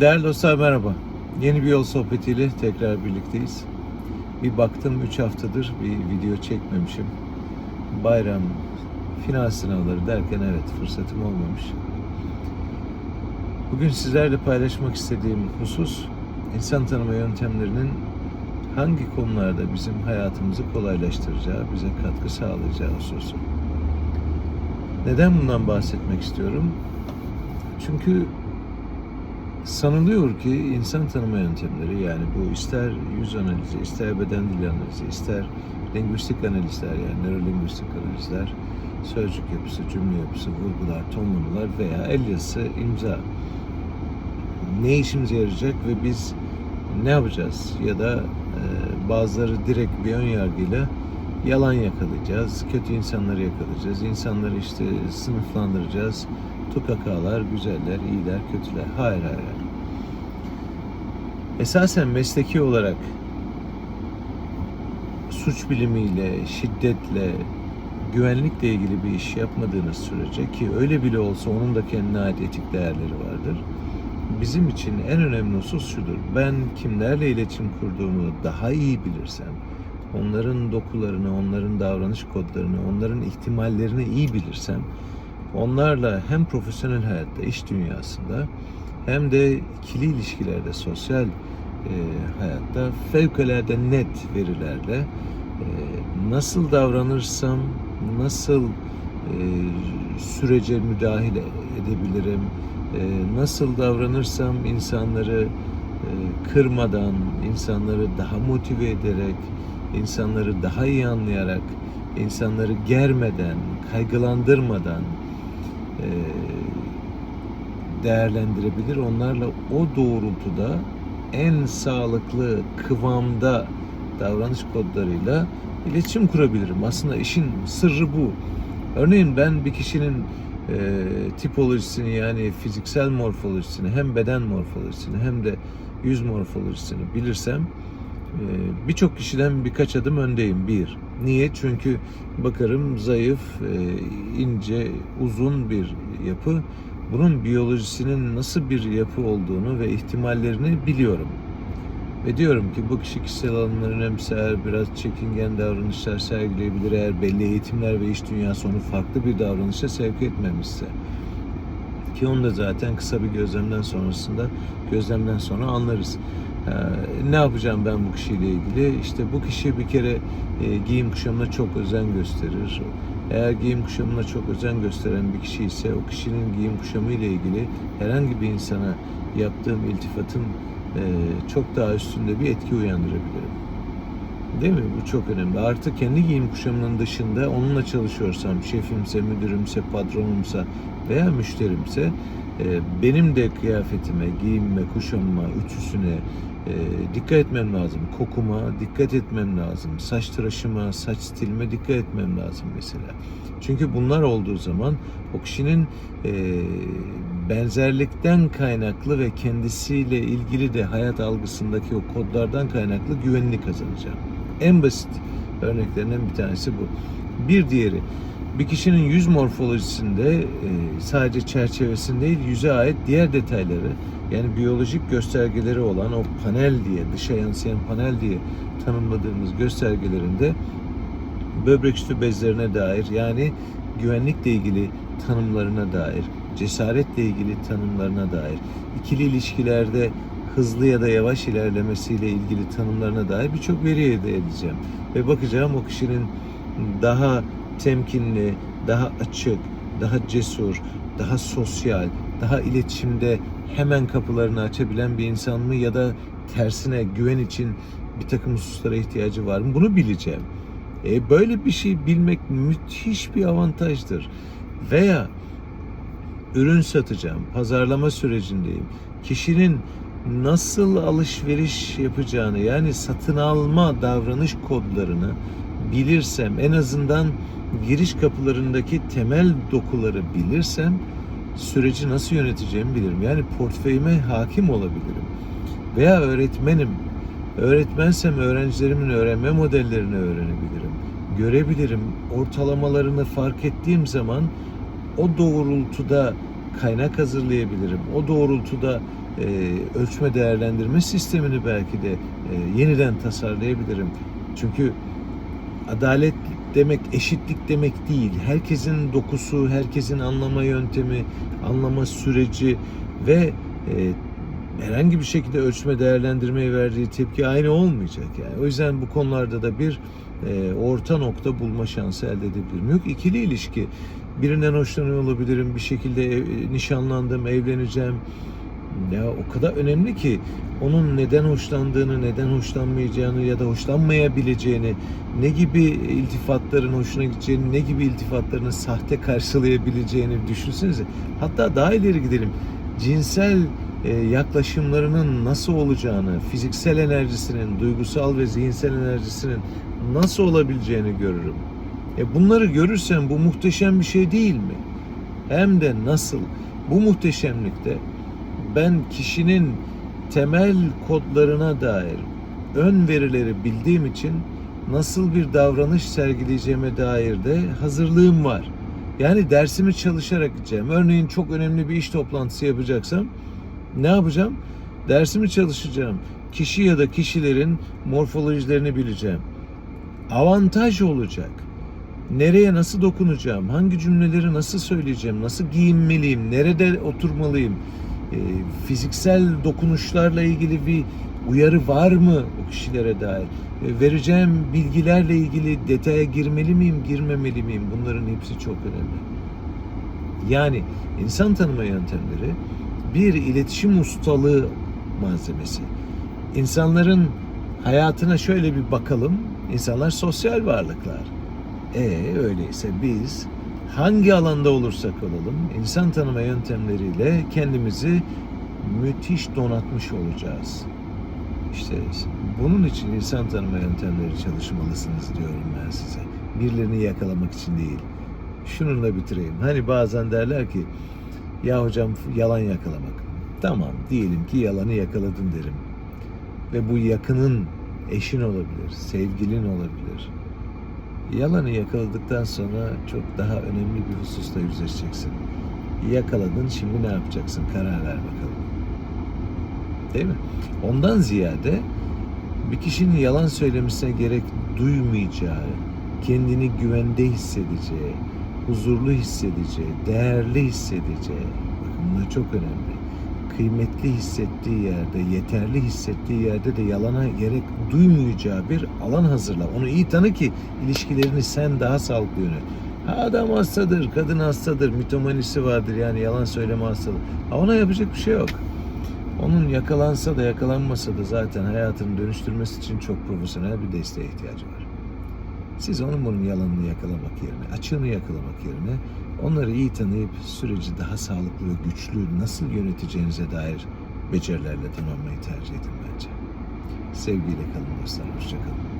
Değerli dostlar merhaba. Yeni bir yol sohbetiyle tekrar birlikteyiz. Bir baktım 3 haftadır bir video çekmemişim. Bayram, final sınavları derken evet fırsatım olmamış. Bugün sizlerle paylaşmak istediğim husus insan tanıma yöntemlerinin hangi konularda bizim hayatımızı kolaylaştıracağı, bize katkı sağlayacağı hususu. Neden bundan bahsetmek istiyorum? Çünkü sanılıyor ki insan tanıma yöntemleri yani bu ister yüz analizi, ister beden dili analizi, ister lingüistik analizler yani nörolingüistik analizler, sözcük yapısı, cümle yapısı, vurgular, tonlamalar veya el yazısı, imza. Ne işimize yarayacak ve biz ne yapacağız? Ya da e, bazıları direkt bir ön yargıyla yalan yakalayacağız, kötü insanları yakalayacağız, insanları işte sınıflandıracağız, tukakalar, güzeller, iyiler, kötüler. Hayır, hayır. Esasen mesleki olarak suç bilimiyle, şiddetle, güvenlikle ilgili bir iş yapmadığınız sürece ki öyle bile olsa onun da kendine ait etik değerleri vardır. Bizim için en önemli husus şudur. Ben kimlerle iletişim kurduğumu daha iyi bilirsem, onların dokularını, onların davranış kodlarını, onların ihtimallerini iyi bilirsem, onlarla hem profesyonel hayatta, iş dünyasında hem de ikili ilişkilerde, sosyal e, hayatta fevkalade net verilerle e, nasıl davranırsam, nasıl e, sürece müdahale edebilirim, e, nasıl davranırsam insanları e, kırmadan, insanları daha motive ederek, insanları daha iyi anlayarak, insanları germeden, kaygılandırmadan değerlendirebilir. Onlarla o doğrultuda en sağlıklı kıvamda davranış kodlarıyla iletişim kurabilirim. Aslında işin sırrı bu. Örneğin ben bir kişinin e, tipolojisini yani fiziksel morfolojisini hem beden morfolojisini hem de yüz morfolojisini bilirsem e, birçok kişiden birkaç adım öndeyim. Bir. Niye? Çünkü bakarım zayıf, e, ince, uzun bir yapı. Bunun biyolojisinin nasıl bir yapı olduğunu ve ihtimallerini biliyorum. Ve diyorum ki bu kişi kişisel alanları önemser, biraz çekingen davranışlar sergileyebilir eğer belli eğitimler ve iş dünyası onu farklı bir davranışa sevk etmemişse. Ki onu da zaten kısa bir gözlemden sonrasında, gözlemden sonra anlarız. Ee, ne yapacağım ben bu kişiyle ilgili? İşte bu kişi bir kere e, giyim kuşamına çok özen gösterir. Eğer giyim kuşamına çok özen gösteren bir kişi ise o kişinin giyim kuşamı ile ilgili herhangi bir insana yaptığım iltifatın e, çok daha üstünde bir etki uyandırabilirim. Değil mi? Bu çok önemli. Artık kendi giyim kuşamının dışında onunla çalışıyorsam, şefimse, müdürümse, patronumsa veya müşterimse benim de kıyafetime, giyimime, kuşamıma, ütüsüne e, dikkat etmem lazım. Kokuma dikkat etmem lazım. Saç tıraşıma, saç stilime dikkat etmem lazım mesela. Çünkü bunlar olduğu zaman o kişinin e, benzerlikten kaynaklı ve kendisiyle ilgili de hayat algısındaki o kodlardan kaynaklı güvenini kazanacağım. En basit örneklerinden bir tanesi bu. Bir diğeri bir kişinin yüz morfolojisinde e, sadece çerçevesinde değil yüze ait diğer detayları yani biyolojik göstergeleri olan o panel diye dışa yansıyan panel diye tanımladığımız göstergelerinde böbrek üstü bezlerine dair yani güvenlikle ilgili tanımlarına dair, cesaretle ilgili tanımlarına dair, ikili ilişkilerde hızlı ya da yavaş ilerlemesiyle ilgili tanımlarına dair birçok veri elde edeceğim. Ve bakacağım o kişinin daha temkinli, daha açık, daha cesur, daha sosyal, daha iletişimde hemen kapılarını açabilen bir insan mı ya da tersine güven için bir takım hususlara ihtiyacı var mı? Bunu bileceğim. E, böyle bir şey bilmek müthiş bir avantajdır. Veya ürün satacağım, pazarlama sürecindeyim. Kişinin nasıl alışveriş yapacağını yani satın alma davranış kodlarını bilirsem en azından giriş kapılarındaki temel dokuları bilirsem süreci nasıl yöneteceğimi bilirim. Yani portföyüme hakim olabilirim. Veya öğretmenim. Öğretmensem öğrencilerimin öğrenme modellerini öğrenebilirim. Görebilirim. Ortalamalarını fark ettiğim zaman o doğrultuda kaynak hazırlayabilirim. O doğrultuda e, ölçme değerlendirme sistemini belki de e, yeniden tasarlayabilirim. Çünkü adalet demek eşitlik demek değil. Herkesin dokusu, herkesin anlama yöntemi, anlama süreci ve e, herhangi bir şekilde ölçme değerlendirmeye verdiği tepki aynı olmayacak. Yani o yüzden bu konularda da bir e, orta nokta bulma şansı elde edebilirim. Yok ikili ilişki. Birinden hoşlanıyor olabilirim. Bir şekilde ev- nişanlandım, evleneceğim. Ya o kadar önemli ki onun neden hoşlandığını, neden hoşlanmayacağını ya da hoşlanmayabileceğini, ne gibi iltifatların hoşuna gideceğini, ne gibi iltifatlarını sahte karşılayabileceğini düşünsenize. Hatta daha ileri gidelim. Cinsel e, yaklaşımlarının nasıl olacağını, fiziksel enerjisinin, duygusal ve zihinsel enerjisinin nasıl olabileceğini görürüm. E bunları görürsem bu muhteşem bir şey değil mi? Hem de nasıl? Bu muhteşemlikte ben kişinin temel kodlarına dair ön verileri bildiğim için nasıl bir davranış sergileyeceğime dair de hazırlığım var. Yani dersimi çalışarak gideceğim. Örneğin çok önemli bir iş toplantısı yapacaksam ne yapacağım? Dersimi çalışacağım. Kişi ya da kişilerin morfolojilerini bileceğim. Avantaj olacak. Nereye nasıl dokunacağım? Hangi cümleleri nasıl söyleyeceğim? Nasıl giyinmeliyim? Nerede oturmalıyım? E, fiziksel dokunuşlarla ilgili bir uyarı var mı o kişilere dair? E, vereceğim bilgilerle ilgili detaya girmeli miyim, girmemeli miyim? Bunların hepsi çok önemli. Yani insan tanıma yöntemleri bir iletişim ustalığı malzemesi. İnsanların hayatına şöyle bir bakalım. İnsanlar sosyal varlıklar. E öyleyse biz hangi alanda olursak olalım insan tanıma yöntemleriyle kendimizi müthiş donatmış olacağız. İşte bunun için insan tanıma yöntemleri çalışmalısınız diyorum ben size. Birilerini yakalamak için değil. Şununla bitireyim. Hani bazen derler ki ya hocam yalan yakalamak. Tamam diyelim ki yalanı yakaladın derim. Ve bu yakının eşin olabilir, sevgilin olabilir. Yalanı yakaladıktan sonra çok daha önemli bir hususla yüzleşeceksin. Yakaladın, şimdi ne yapacaksın? Karar ver bakalım. Değil mi? Ondan ziyade bir kişinin yalan söylemesine gerek duymayacağı, kendini güvende hissedeceği, huzurlu hissedeceği, değerli hissedeceği, bakın bunlar çok önemli. Kıymetli hissettiği yerde, yeterli hissettiği yerde de yalana gerek duymayacağı bir alan hazırla. Onu iyi tanı ki ilişkilerini sen daha sağlıklı yönet. Ha, Adam hastadır, kadın hastadır, mitomanisi vardır yani yalan söyleme hastalığı. Ha, ona yapacak bir şey yok. Onun yakalansa da yakalanmasa da zaten hayatını dönüştürmesi için çok profesyonel bir desteğe ihtiyacı var. Siz onun bunun yalanını yakalamak yerine, açığını yakalamak yerine onları iyi tanıyıp süreci daha sağlıklı ve güçlü nasıl yöneteceğinize dair becerilerle tamamlamayı tercih edin bence. Sevgiyle kalın dostlar, hoşçakalın.